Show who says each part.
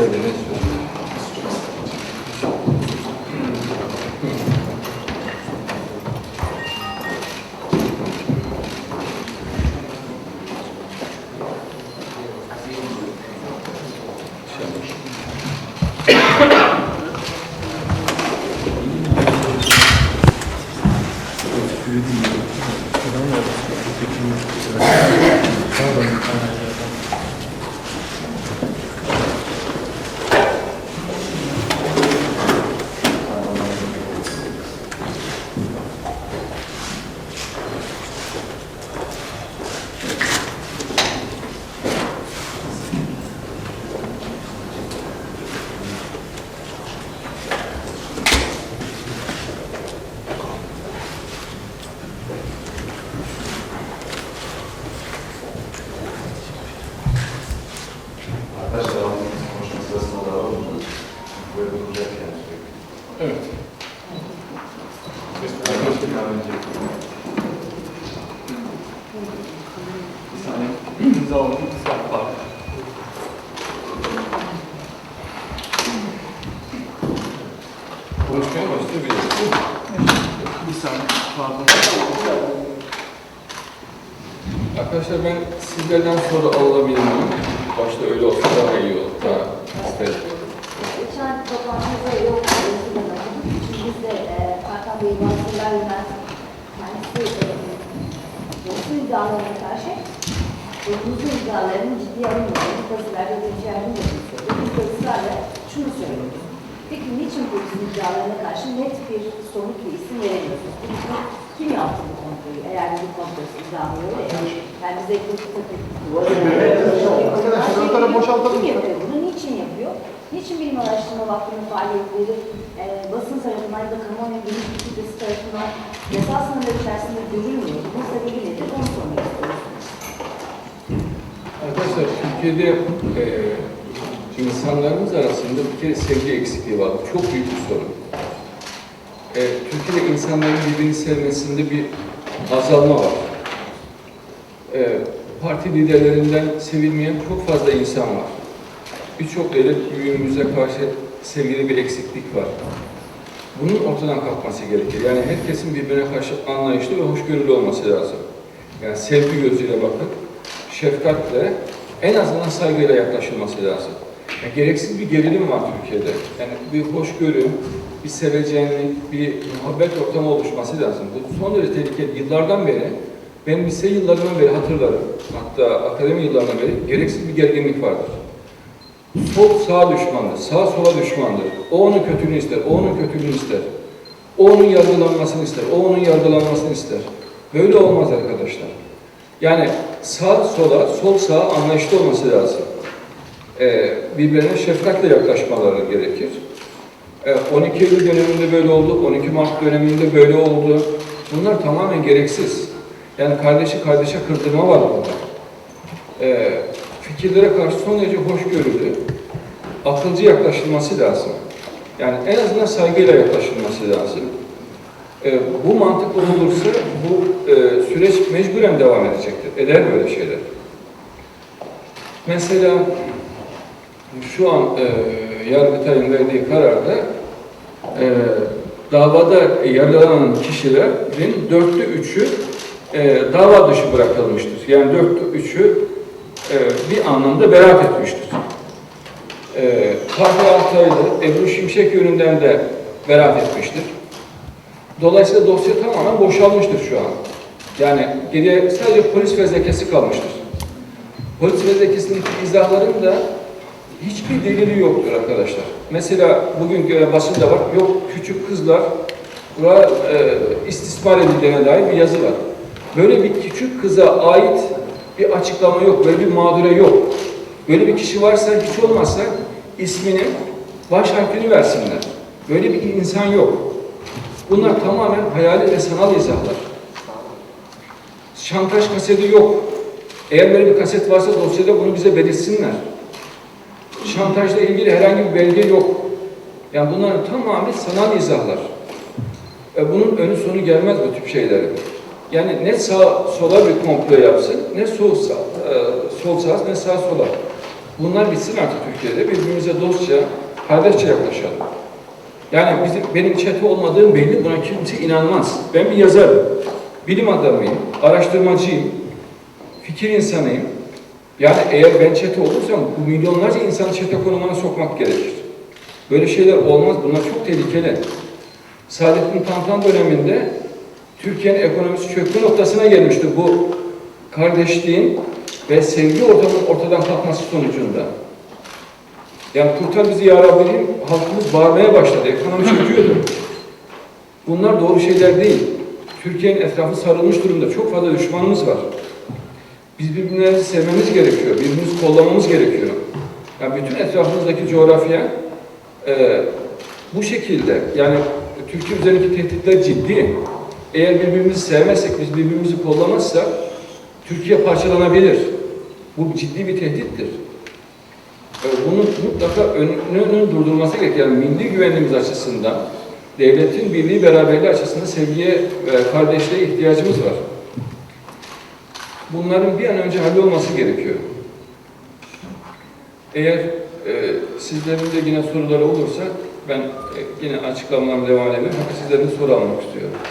Speaker 1: Thank you.
Speaker 2: Evet.
Speaker 3: Bir saniye. İmza alalım. Sağ ol.
Speaker 2: Konuşmaya başlayabiliriz.
Speaker 3: Bir saniye. Pardon.
Speaker 2: Arkadaşlar ben sizlerden soru alabilir miyim? Başta öyle olsa daha iyi olur. Daha isterim.
Speaker 4: Geçen toplantımızda yok. Bilmez kendisi e, basın iddialarına karşı e, bu iddialarının ciddiye alınmadığını, gazetelerde de içerdiğini de. Biz de ısrarla şunu söylüyoruz. Peki niçin bu iddialarına karşı net bir somut bir isim veremiyorsunuz? Kim yaptı bu kontrolü? Eğer bir kontrol iddiamı öyle. Yani bize bir
Speaker 3: Arkadaşlar, tarafı boşaltalım.
Speaker 4: Kim yapıyor bunu? Niçin yapıyor? Niçin bilim araştırma vakfının faaliyetleri e, basın tarafından da kamuoyu tarafından yasal sınırlar içerisinde görülmüyor? Bunun sebebi nedir? Onu sormak istiyoruz.
Speaker 2: Arkadaşlar Türkiye'de e, insanlarımız arasında bir kere sevgi eksikliği var. Bu Çok büyük bir sorun. E, Türkiye'de insanların birbirini sevmesinde bir azalma var. E, parti liderlerinden sevilmeyen çok fazla insan var. Birçok yerde büyüğümüze karşı sevgili bir eksiklik var. Bunun ortadan kalkması gerekir. Yani herkesin birbirine karşı anlayışlı ve hoşgörülü olması lazım. Yani sevgi gözüyle bakıp, şefkatle, en azından saygıyla yaklaşılması lazım. Yani gereksiz bir gerilim var Türkiye'de. Yani bir hoşgörü, bir sevecenlik, bir muhabbet ortamı oluşması lazım. Bu son derece tehlikeli. Yıllardan beri, ben lise yıllarından beri hatırlarım. Hatta akademi yıllarından beri gereksiz bir gerginlik vardır. Sol sağa düşmandır, sağ sola düşmandır. O onun kötülüğünü ister, o onun kötülüğünü ister. O onun yargılanmasını ister, o onun yargılanmasını ister. Böyle olmaz arkadaşlar. Yani sağ sola, sol sağa anlayışlı olması lazım. Ee, birbirine şefkatle yaklaşmaları gerekir. Ee, 12 Eylül döneminde böyle oldu, 12 Mart döneminde böyle oldu. Bunlar tamamen gereksiz. Yani kardeşi kardeşe kırdırma var burada. Ee, fikirlere karşı son derece hoşgörülü, akılcı yaklaşılması lazım. Yani en azından saygıyla yaklaşılması lazım. Ee, bu mantık olursa bu e, süreç mecburen devam edecektir. Eder böyle şeyler. Mesela şu an e, Yargıtay'ın verdiği kararda e, davada yargılanan kişilerin dörtte üçü e, dava dışı bırakılmıştır. Yani dörtte üçü e, bir anlamda beraat etmiştir. E, Kahve Altaylı, Ebru Şimşek yönünden de beraat etmiştir. Dolayısıyla dosya tamamen boşalmıştır şu an. Yani geriye sadece polis fezlekesi kalmıştır. Polis fezlekesindeki izahların da hiçbir delili yoktur arkadaşlar. Mesela bugün basında var, yok küçük kızlar buna e, istismar edildiğine dair bir yazı var. Böyle bir küçük kıza ait bir açıklama yok, böyle bir mağdure yok. Böyle bir kişi varsa hiç olmazsa ismini, baş harfini versinler. Böyle bir insan yok. Bunlar tamamen hayali ve sanal izahlar. Şantaj kaseti yok. Eğer böyle bir kaset varsa dosyada bunu bize belirtsinler. Şantajla ilgili herhangi bir belge yok. Yani bunların tamamı sanal izahlar. E bunun önü sonu gelmez bu tip şeylerin. Yani ne sağ sola bir komplo yapsın, ne sol sağ, e, sol sağ, ne sağ sola. Bunlar bitsin artık Türkiye'de. Birbirimize dostça, kardeşçe yaklaşalım. Yani bizim, benim çete olmadığım belli, buna kimse inanmaz. Ben bir yazarım, bilim adamıyım, araştırmacıyım, fikir insanıyım. Yani eğer ben çete olursam bu milyonlarca insanı çete konumuna sokmak gerekir. Böyle şeyler olmaz, bunlar çok tehlikeli. Saadettin Tantan döneminde Türkiye'nin ekonomisi çökme noktasına gelmişti bu kardeşliğin ve sevgi ortamının ortadan kalkması sonucunda. Yani kurtar bizi ya Rabbim, halkımız bağırmaya başladı, ekonomi çöküyordu. Bunlar doğru şeyler değil. Türkiye'nin etrafı sarılmış durumda, çok fazla düşmanımız var. Biz birbirimizi sevmemiz gerekiyor, birbirimizi kollamamız gerekiyor. Yani bütün etrafımızdaki coğrafya e, bu şekilde, yani Türkiye üzerindeki tehditler ciddi. Eğer birbirimizi sevmezsek, biz birbirimizi kollamazsak Türkiye parçalanabilir. Bu ciddi bir tehdittir. bunun mutlaka önünün durdurulması gerekiyor. Milli güvenliğimiz açısından, devletin birliği beraberliği açısından sevgiye ve kardeşliğe ihtiyacımız var. Bunların bir an önce hallolması gerekiyor. Eğer e, sizlerin de yine soruları olursa ben e, yine açıklamalarıma devam edeyim. Sizlerin soru almak istiyorum.